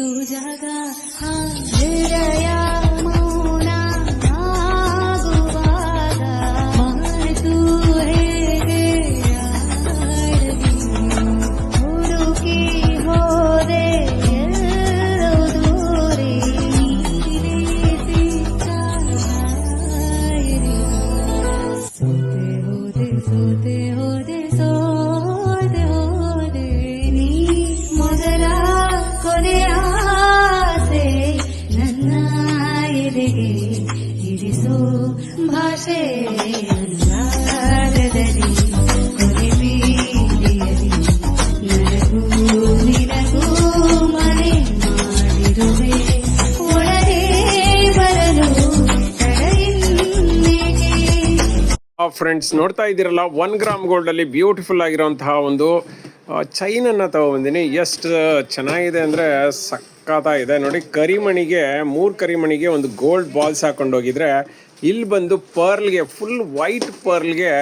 तू जगा हाजया मौना गुबारा मान तू है गया रुकी हो रे दूरी सोते हो रे सोते ಫ್ರೆಂಡ್ಸ್ ನೋಡ್ತಾ ಇದ್ದೀರಲ್ಲ ಒನ್ ಗ್ರಾಮ್ ಗೋಲ್ಡ್ ಅಲ್ಲಿ ಬ್ಯೂಟಿಫುಲ್ ಆಗಿರುವಂತಹ ಒಂದು ಚೈನನ್ನು ತಗೊಬಂದಿನಿ. ಎಷ್ಟು ಚೆನ್ನಾಗಿದೆ ಅಂದರೆ ಸಕ್ಕತ್ತಾಗಿದೆ ನೋಡಿ, ಕರಿಮಣಿಗೆ, ಮೂರು ಕರಿಮಣಿಗೆ ಒಂದು ಗೋಲ್ಡ್ ಬಾಲ್ಸ್ ಹಾಕೊಂಡೋಗಿದ್ರೆ ಇಲ್ಲಿ ಬಂದು ಪರ್ಲ್ಗೆ ಫುಲ್ ವೈಟ್ ಪರ್ಲ್ಗೆ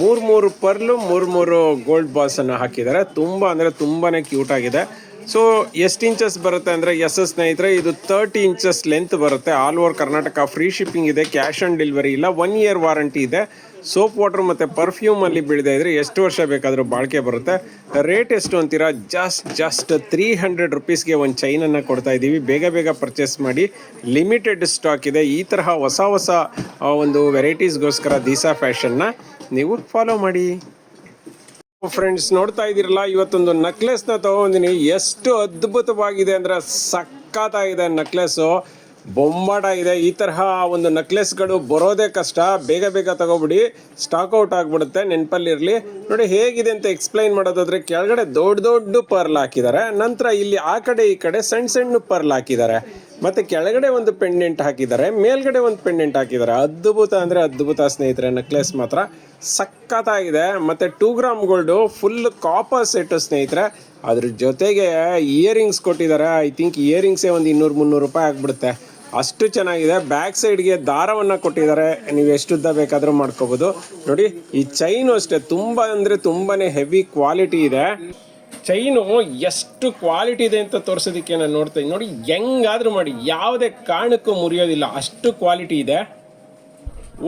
ಮೂರು ಮೂರು ಪರ್ಲು ಮೂರು ಮೂರು ಗೋಲ್ಡ್ ಬಾಲ್ಸನ್ನು ಹಾಕಿದ್ದಾರೆ. ತುಂಬ ಅಂದರೆ ತುಂಬಾ ಕ್ಯೂಟ್ ಆಗಿದೆ. ಸೊ ಎಷ್ಟು ಇಂಚಸ್ ಬರುತ್ತೆ ಅಂದರೆ, ಎಸ್ ಎಸ್ ಸ್ನೇಹಿತರೆ, ಇದು ತರ್ಟಿ ಇಂಚಸ್ ಲೆಂತ್ ಬರುತ್ತೆ. All over Karnataka free shipping ಇದೆ ಕ್ಯಾಶ್ ಆನ್ ಡೆಲಿವರಿ ಇಲ್ಲ ಒನ್ ಇಯರ್ ವಾರಂಟಿ ಇದೆ. ಸೋಪ್ ವಾಟರ್ ಮತ್ತು ಪರ್ಫ್ಯೂಮಲ್ಲಿ ಬೀಳದೆ ಇದ್ರೆ ಎಷ್ಟು ವರ್ಷ ಬೇಕಾದರೂ ಬಾಳಿಕೆ ಬರುತ್ತೆ. ರೇಟ್ ಎಷ್ಟು ಅಂತೀರಾ? ಜಸ್ಟ್ ಜಸ್ಟ್ ತ್ರೀ ಹಂಡ್ರೆಡ್ ರುಪೀಸ್ಗೆ ಒಂದು ಚೈನನ್ನು ಕೊಡ್ತಾ ಇದ್ದೀವಿ. ಬೇಗ ಬೇಗ ಪರ್ಚೇಸ್ ಮಾಡಿ. ಲಿಮಿಟೆಡ್ ಸ್ಟಾಕ್ ಇದೆ. ಈ ತರಹ ಹೊಸ ಹೊಸ ಒಂದು ವೆರೈಟೀಸ್ಗೋಸ್ಕರ ದೀಸಾ ಫ್ಯಾಷನ್ನ ನೀವು ಫಾಲೋ ಮಾಡಿ. ಫ್ರೆಂಡ್ಸ್ ನೋಡ್ತಾ ಇದ್ದೀರಲ್ಲ, ಇವತ್ತೊಂದು ನಕ್ಲೆಸ್ನ ತಗೊಂಡಿನಿ ಎಷ್ಟು ಅದ್ಭುತವಾಗಿದೆ ಅಂದ್ರೆ ಸಕ್ಕತ್ತಾಗಿದೆ ನಕ್ಲೆಸ್ಸು ಬೊಂಬಾಟ ಇದೆ. ಈ ತರಹ ಒಂದು ನಕ್ಲೆಸ್ಗಳು ಬರೋದೇ ಕಷ್ಟ. ಬೇಗ ಬೇಗ ತಗೋಬಿಡಿ. ಸ್ಟಾಕ್ ಔಟ್ ಆಗಿಬಿಡುತ್ತೆ. ನೆನಪಲ್ಲಿರಲಿ ನೋಡಿ ಹೇಗಿದೆ ಅಂತ ಎಕ್ಸ್ಪ್ಲೈನ್ ಮಾಡೋದಾದ್ರೆ ಕೆಳಗಡೆ ದೊಡ್ಡ ದೊಡ್ಡ ಪರ್ಲ್ ಹಾಕಿದ್ದಾರೆ. ನಂತರ ಇಲ್ಲಿ ಆ ಕಡೆ ಈ ಕಡೆ ಸಣ್ಣ ಸಣ್ಣ ಪರ್ಲ್ ಹಾಕಿದ್ದಾರೆ. ಮತ್ತೆ ಕೆಳಗಡೆ ಒಂದು ಪೆಂಡೆಂಟ್ ಹಾಕಿದ್ದಾರೆ. ಮೇಲ್ಗಡೆ ಒಂದು ಪೆಂಡೆಂಟ್ ಹಾಕಿದ್ದಾರೆ. ಅದ್ಭುತ ಅಂದ್ರೆ ಅದ್ಭುತ ಸ್ನೇಹಿತರೆ ನೆಕ್ಲೆಸ್ ಮಾತ್ರ. ಸಖತ್ತಾಗಿದೆ. ಮತ್ತೆ two gram gold full copper set ಸ್ನೇಹಿತರೆ. ಅದ್ರ ಜೊತೆಗೆ ಇಯರಿಂಗ್ಸ್ ಕೊಟ್ಟಿದ್ದಾರೆ. ಐ ಥಿಂಕ್ ಇಯರಿಂಗ್ಸೇ ಒಂದು ಇನ್ನೂರು ಮುನ್ನೂರು ರೂಪಾಯಿ ಆಗ್ಬಿಡುತ್ತೆ. ಅಷ್ಟು ಚೆನ್ನಾಗಿದೆ. ಬ್ಯಾಕ್ ಸೈಡ್ಗೆ ದಾರವನ್ನು ಕೊಟ್ಟಿದ್ದಾರೆ. ನೀವು ಎಷ್ಟು ಉದ್ದ ಬೇಕಾದರೂ ಮಾಡ್ಕೋಬೋದು. ನೋಡಿ, ಈ ಚೈನು ಅಷ್ಟೇ. ತುಂಬ ಅಂದರೆ ತುಂಬಾ ಹೆವಿ ಕ್ವಾಲಿಟಿ ಇದೆ. ಚೈನು ಎಷ್ಟು ಕ್ವಾಲಿಟಿ ಇದೆ ಅಂತ ತೋರಿಸೋದಕ್ಕೆ ನಾನು ನೋಡ್ತೀನಿ ನೋಡಿ, ಹೆಂಗಾದರೂ ಮಾಡಿ. ಯಾವುದೇ ಕಾರಣಕ್ಕೂ ಮುರಿಯೋದಿಲ್ಲ. ಅಷ್ಟು ಕ್ವಾಲಿಟಿ ಇದೆ.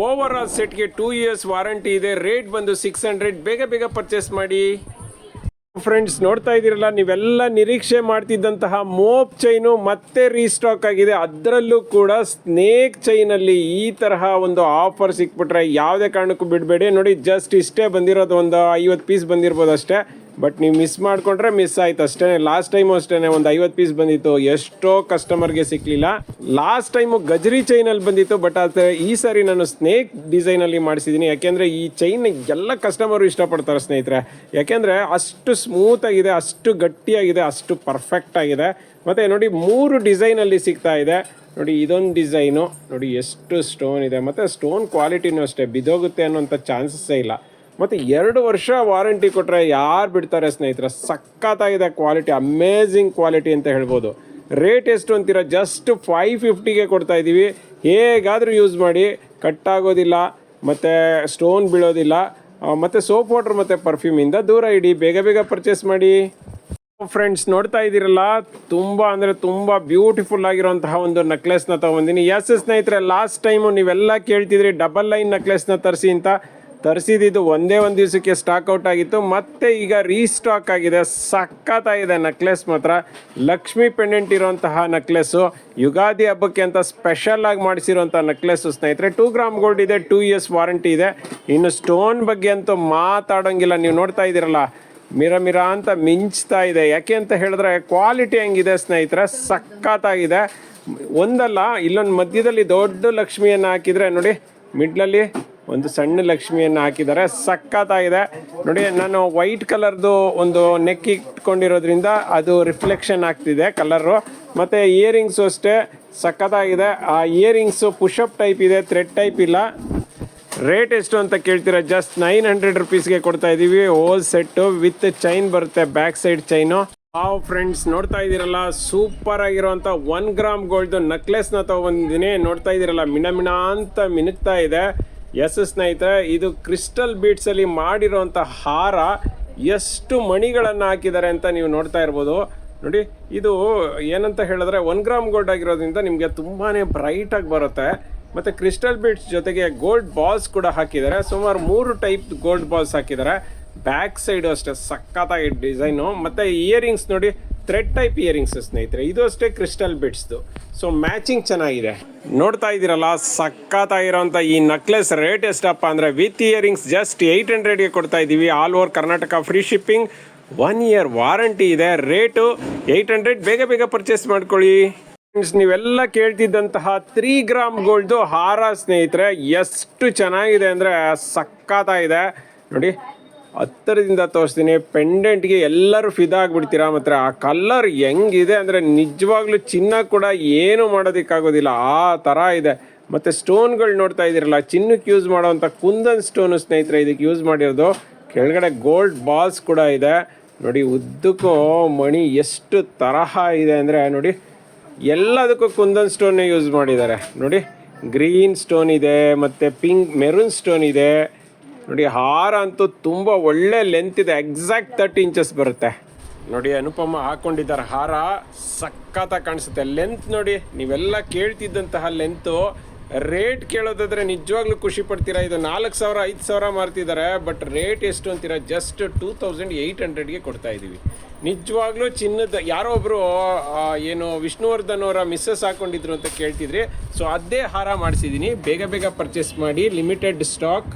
ಓವರ್ ಆಲ್ ಸೆಟ್ಗೆ ಟೂ ಇಯರ್ಸ್ ವಾರಂಟಿ ಇದೆ. ರೇಟ್ ಬಂದು ಸಿಕ್ಸ್ ಹಂಡ್ರೆಡ್ ಬೇಗ ಬೇಗ ಪರ್ಚೇಸ್ ಮಾಡಿ. ಫ್ರೆಂಡ್ಸ್ ನೋಡ್ತಾ ಇದ್ದೀರಲ್ಲ, ನೀವೆಲ್ಲ ನಿರೀಕ್ಷೆ ಮಾಡ್ತಿದ್ದಂತಹ ಮೋಪ್ ಚೈನು ಮತ್ತೆ ರೀಸ್ಟಾಕ್ ಆಗಿದೆ. ಅದರಲ್ಲೂ ಕೂಡ ಸ್ನೇಕ್ ಚೈನಲ್ಲಿ ಈ ತರಹ ಒಂದು ಆಫರ್ ಸಿಕ್ಬಿಟ್ರೆ ಯಾವುದೇ ಕಾರಣಕ್ಕೂ ಬಿಡಬೇಡಿ. ನೋಡಿ ಜಸ್ಟ್ ಇಷ್ಟೇ ಬಂದಿರೋದು ಒಂದು ಐವತ್ತು ಪೀಸ್ ಬಂದಿರ್ಬೋದು ಅಷ್ಟೇ. ಬಟ್ ನೀವು ಮಿಸ್ ಮಾಡ್ಕೊಂಡ್ರೆ ಮಿಸ್ ಆಯ್ತು ಅಷ್ಟೇ ಲಾಸ್ಟ್ ಟೈಮು ಅಷ್ಟೇ ಒಂದು ಐವತ್ತು ಪೀಸ್ ಬಂದಿತ್ತು. ಎಷ್ಟೋ ಕಸ್ಟಮರ್ಗೆ ಸಿಕ್ಲಿಲ್ಲ. ಲಾಸ್ಟ್ ಟೈಮು ಗಜರಿ ಚೈನಲ್ಲಿ ಬಂದಿತ್ತು. ಬಟ್ ಆದರೆ ಈ ಸಾರಿ ನಾನು ಸ್ನೇಕ್ ಡಿಸೈನಲ್ಲಿ ಮಾಡಿಸಿದ್ದೀನಿ ಯಾಕೆಂದರೆ ಈ ಚೈನ್ ಎಲ್ಲ ಕಸ್ಟಮರು ಇಷ್ಟಪಡ್ತಾರೆ ಸ್ನೇಹಿತರೆ. ಯಾಕೆಂದರೆ ಅಷ್ಟು ಸ್ಮೂತ್ ಆಗಿದೆ, ಅಷ್ಟು ಗಟ್ಟಿಯಾಗಿದೆ, ಅಷ್ಟು ಪರ್ಫೆಕ್ಟ್ ಆಗಿದೆ. ಮತ್ತು ನೋಡಿ ಮೂರು ಡಿಸೈನಲ್ಲಿ ಸಿಗ್ತಾ ಇದೆ. ನೋಡಿ ಇದೊಂದು ಡಿಸೈನು ನೋಡಿ ಎಷ್ಟು ಸ್ಟೋನ್ ಇದೆ. ಮತ್ತು ಸ್ಟೋನ್ ಕ್ವಾಲಿಟಿನೂ ಅಷ್ಟೇ. ಬಿದೋಗುತ್ತೆ ಅನ್ನೋಂಥ ಚಾನ್ಸಸ್ಸೇ ಇಲ್ಲ. ಮತ್ತು ಎರಡು ವರ್ಷ ವಾರಂಟಿ ಕೊಟ್ಟರೆ ಯಾರು ಬಿಡ್ತಾರೆ ಸ್ನೇಹಿತರೆ? ಸಖತ್ತಾಗಿದೆ ಕ್ವಾಲಿಟಿ ಅಮೇಝಿಂಗ್ ಕ್ವಾಲಿಟಿ ಅಂತ ಹೇಳ್ಬೋದು. ರೇಟ್ ಎಷ್ಟು ಅಂತೀರ? ಜಸ್ಟ್ ಫೈವ್ ಫಿಫ್ಟಿಗೆ ಕೊಡ್ತಾ ಇದ್ದೀವಿ ಹೇಗಾದರೂ ಯೂಸ್ ಮಾಡಿ ಕಟ್ಟಾಗೋದಿಲ್ಲ ಮತ್ತು ಸ್ಟೋನ್ ಬೀಳೋದಿಲ್ಲ ಮತ್ತು ಸೋಪ್ ವಾಟರ್ ಮತ್ತು ಪರ್ಫ್ಯೂಮಿಂದ ದೂರ ಇಡಿ, ಬೇಗ ಬೇಗ ಪರ್ಚೇಸ್ ಮಾಡಿ. ಫ್ರೆಂಡ್ಸ್ ನೋಡ್ತಾ ಇದ್ದೀರಲ್ಲ, ತುಂಬ ಅಂದರೆ ತುಂಬ ಬ್ಯೂಟಿಫುಲ್ ಆಗಿರುವಂತಹ ಒಂದು ನೆಕ್ಲೆಸ್ನ ತೊಗೊಂಡಿನಿ ಎಸ್ ಸ್ನೇಹಿತರೆ ಲಾಸ್ಟ್ ಟೈಮು ನೀವೆಲ್ಲ ಕೇಳ್ತಿದ್ರಿ ಡಬಲ್ ಲೈನ್ ನೆಕ್ಲೆಸ್ನ ತರಿಸಿ ಅಂತ. ತರಿಸಿದ್ದು ಒಂದೇ ಒಂದು ದಿವಸಕ್ಕೆ ಸ್ಟಾಕ್ ಔಟ್ ಆಗಿತ್ತು. ಮತ್ತೆ ಈಗ ರೀಸ್ಟಾಕ್ ಆಗಿದೆ. ಸಖತ್ತಾಗಿದೆ ನೆಕ್ಲೆಸ್ ಮಾತ್ರ. ಲಕ್ಷ್ಮಿ ಪೆಂಡೆಂಟ್ ಇರುವಂತಹ ನೆಕ್ಲೆಸ್ಸು ಯುಗಾದಿ ಹಬ್ಬಕ್ಕೆ ಅಂತ ಸ್ಪೆಷಲ್ ಆಗಿ ಮಾಡಿಸಿರುವಂಥ ನೆಕ್ಲೆಸ್ಸು ಸ್ನೇಹಿತರೆ. ಟೂ ಗ್ರಾಮ್ ಗೋಲ್ಡ್ ಇದೆ ಟೂ ಇಯರ್ಸ್ ವಾರಂಟಿ ಇದೆ. ಇನ್ನು ಸ್ಟೋನ್ ಬಗ್ಗೆ ಅಂತೂ ಮಾತಾಡೋಂಗಿಲ್ಲ. ನೀವು ನೋಡ್ತಾ ಇದ್ದೀರಲ್ಲ. ಮಿರ ಮಿರ ಅಂತ ಮಿಂಚ್ತಾ ಇದೆ. ಯಾಕೆ ಅಂತ ಹೇಳಿದ್ರೆ ಕ್ವಾಲಿಟಿ ಹೆಂಗಿದೆ ಸ್ನೇಹಿತರೆ. ಸಖತ್ತಾಗಿದೆ ಒಂದಲ್ಲ, ಇಲ್ಲೊಂದು ಮಧ್ಯದಲ್ಲಿ ದೊಡ್ಡ ಲಕ್ಷ್ಮಿಯನ್ನು ಹಾಕಿದರೆ ನೋಡಿ ಮಿಡ್ಲಲ್ಲಿ ಒಂದು ಸಣ್ಣ ಲಕ್ಷ್ಮಿಯನ್ನು ಹಾಕಿದ್ದಾರೆ. ಸಕ್ಕತ್ತಾಗಿದೆ ನೋಡಿ, ನಾನು ವೈಟ್ ಕಲರ್ದು ಒಂದು ನೆಕ್ ಇಟ್ಕೊಂಡಿರೋದ್ರಿಂದ ಅದು ರಿಫ್ಲೆಕ್ಷನ್ ಆಗ್ತಿದೆ ಕಲರು. ಮತ್ತು ಇಯರಿಂಗ್ಸು ಅಷ್ಟೇ ಸಕ್ಕತ್ತಾಗಿದೆ ಆ ಇಯರಿಂಗ್ಸು ಪುಷಪ್ ಟೈಪ್ ಇದೆ, ಥ್ರೆಡ್ ಟೈಪ್ ಇಲ್ಲ. ರೇಟ್ ಎಷ್ಟು ಅಂತ ಕೇಳ್ತೀರಾ? ಜಸ್ಟ್ ನೈನ್ ಹಂಡ್ರೆಡ್ ರುಪೀಸ್ಗೆ ಕೊಡ್ತಾ ಇದ್ದೀವಿ. ಹೋಲ್ ಸೆಟ್ಟು ವಿತ್ ಚೈನ್ ಬರುತ್ತೆ, ಬ್ಯಾಕ್ ಸೈಡ್ ಚೈನು. ಹಾವ್ ಫ್ರೆಂಡ್ಸ್, ನೋಡ್ತಾ ಇದ್ದೀರಲ್ಲ, ಸೂಪರ್ ಆಗಿರುವಂಥ ಒನ್ ಗ್ರಾಮ್ ಗೋಲ್ಡ್ ನೆಕ್ಲೆಸ್ನ ತಗೊಂಡಿದ್ದೀನಿ ನೋಡ್ತಾ ಇದ್ದೀರಲ್ಲ ಮಿಣ ಮಿಣ ಅಂತ ಮಿನುಗ್ತಾ ಇದೆ. ಎಸ್ ಸ್ನೇಹಿತರೆ, ಇದು ಕ್ರಿಸ್ಟಲ್ ಬೀಟ್ಸಲ್ಲಿ ಮಾಡಿರೋಂಥ ಹಾರ ಎಷ್ಟು ಮಣಿಗಳನ್ನು ಹಾಕಿದ್ದಾರೆ ಅಂತ ನೀವು ನೋಡ್ತಾ ಇರ್ಬೋದು. ನೋಡಿ, ಇದು ಏನಂತ ಹೇಳಿದ್ರೆ ಒನ್ ಗ್ರಾಮ್ ಗೋಲ್ಡ್ ಆಗಿರೋದ್ರಿಂದ ನಿಮಗೆ ತುಂಬಾ ಬ್ರೈಟಾಗಿ ಬರುತ್ತೆ. ಮತ್ತು ಕ್ರಿಸ್ಟಲ್ ಬೀಟ್ಸ್ ಜೊತೆಗೆ ಗೋಲ್ಡ್ ಬಾಲ್ಸ್ ಕೂಡ ಹಾಕಿದ್ದಾರೆ. ಸುಮಾರು ಮೂರು ಟೈಪ್ ಗೋಲ್ಡ್ ಬಾಲ್ಸ್ ಹಾಕಿದ್ದಾರೆ. ಬ್ಯಾಕ್ ಸೈಡು ಅಷ್ಟೇ ಸಖತ್ತಾಗಿ ಡಿಸೈನು ಮತ್ತು ಇಯರಿಂಗ್ಸ್ ನೋಡಿ ಥ್ರೆಡ್ ಟೈಪ್ ಇಯರಿಂಗ್ಸ್ ಸ್ನೇಹಿತರೆ, ಇದು ಅಷ್ಟೇ ಕ್ರಿಸ್ಟಲ್ ಬಿಟ್ಸ್ದು. ಸೊ ಮ್ಯಾಚಿಂಗ್ ಚೆನ್ನಾಗಿದೆ. ನೋಡ್ತಾ ಇದ್ದೀರಲ್ಲ ಸಖತ್ತಾಗಿರೋಂಥ ಈ ನಕ್ಲೆಸ್ ರೇಟ್ ಎಷ್ಟಪ್ಪ ಅಂದರೆ ವಿತ್ ಇಯರಿಂಗ್ಸ್ ಜಸ್ಟ್ ಏಯ್ಟ್ ಹಂಡ್ರೆಡ್ಗೆ ಕೊಡ್ತಾ ಇದ್ದೀವಿ. All over Karnataka free shipping one year warranty ಇದೆ. ರೇಟು ಏಯ್ಟ್ ಹಂಡ್ರೆಡ್ ಬೇಗ ಬೇಗ ಪರ್ಚೇಸ್ ಮಾಡ್ಕೊಳ್ಳಿ. ಫ್ರೆಂಡ್ಸ್ ನೀವೆಲ್ಲ ಕೇಳ್ತಿದ್ದಂತಹ ತ್ರೀ ಗ್ರಾಮ್ ಗೋಲ್ಡು ಹಾರ ಸ್ನೇಹಿತರೆ, ಎಷ್ಟು ಚೆನ್ನಾಗಿದೆ ಅಂದರೆ ಸಕ್ಕತ್ತಾಗಿದೆ ನೋಡಿ ಹತ್ತಿರದಿಂದ ತೋರಿಸ್ತೀನಿ ಪೆಂಡೆಂಟ್ಗೆ ಎಲ್ಲರೂ ಫಿದಾ ಆಗಿಬಿಡ್ತೀರಾ ಮತ್ತು ಆ ಕಲ್ಲರ್ ಹೆಂಗಿದೆ ಅಂದರೆ ನಿಜವಾಗ್ಲೂ ಚಿನ್ನ ಕೂಡ ಏನು ಮಾಡೋದಕ್ಕಾಗೋದಿಲ್ಲ. ಆ ಥರ ಇದೆ. ಮತ್ತು ಸ್ಟೋನ್ಗಳು ನೋಡ್ತಾ ಇದ್ದೀರಲ್ಲ, ಚಿನ್ನಕ್ಕೆ ಯೂಸ್ ಮಾಡೋವಂಥ ಕುಂದನ್ ಸ್ಟೋನು ಸ್ನೇಹಿತರೆ, ಇದಕ್ಕೆ ಯೂಸ್ ಮಾಡಿರೋದು. ಕೆಳಗಡೆ ಗೋಲ್ಡ್ ಬಾಲ್ಸ್ ಕೂಡ ಇದೆ. ನೋಡಿ, ಉದ್ದಕ್ಕೂ ಮಣಿ ಎಷ್ಟು ತರಹ ಇದೆ ಅಂದರೆ, ನೋಡಿ, ಎಲ್ಲದಕ್ಕೂ ಕುಂದನ್ ಸ್ಟೋನ್ನೇ ಯೂಸ್ ಮಾಡಿದ್ದಾರೆ. ನೋಡಿ ಗ್ರೀನ್ ಸ್ಟೋನ್ ಇದೆ, ಮತ್ತು ಪಿಂಕ್ ಮೆರೂನ್ ಸ್ಟೋನ್ ಇದೆ. ನೋಡಿ, ಹಾರ ಅಂತೂ ತುಂಬ ಒಳ್ಳೆ ಲೆಂತ್ ಇದೆ. ಎಕ್ಸಾಕ್ಟ್ ತರ್ಟಿ ಇಂಚಸ್ ಬರುತ್ತೆ. ನೋಡಿ, ಅನುಪಮ ಹಾಕೊಂಡಿದ್ದಾರೆ. ಹಾರ ಸಖತ್ತಾಗಿ ಕಾಣಿಸುತ್ತೆ. ಲೆಂತ್ ನೋಡಿ, ನೀವೆಲ್ಲ ಕೇಳ್ತಿದ್ದಂತಹ ಲೆಂತು ರೇಟ್ ಕೇಳೋದಾದ್ರೆ ನಿಜವಾಗ್ಲೂ ಖುಷಿ ಪಡ್ತೀರಾ? ಇದು ನಾಲ್ಕು ಸಾವಿರ, ಐದು ಸಾವಿರ ಮಾರ್ತಿದ್ದಾರೆ. ಬಟ್ ರೇಟ್ ಎಷ್ಟು ಅಂತೀರಾ? ಜಸ್ಟ್ ಟೂ ತೌಸಂಡ್ ಏಯ್ಟ್ ಹಂಡ್ರೆಡ್ಗೆ ಕೊಡ್ತಾ ಇದ್ದೀವಿ ನಿಜವಾಗ್ಲೂ ಚಿನ್ನದ, ಯಾರೋ ಒಬ್ಬರು ಏನು ವಿಷ್ಣುವರ್ಧನ್ ಅವರ ಮಿಸ್ಸಸ್ ಹಾಕೊಂಡಿದ್ರು ಅಂತ ಕೇಳ್ತಿದ್ರಿ. ಸೊ ಅದೇ ಹಾರ ಮಾಡಿಸಿದ್ದೀನಿ. ಬೇಗ ಬೇಗ ಪರ್ಚೇಸ್ ಮಾಡಿ. Limited stock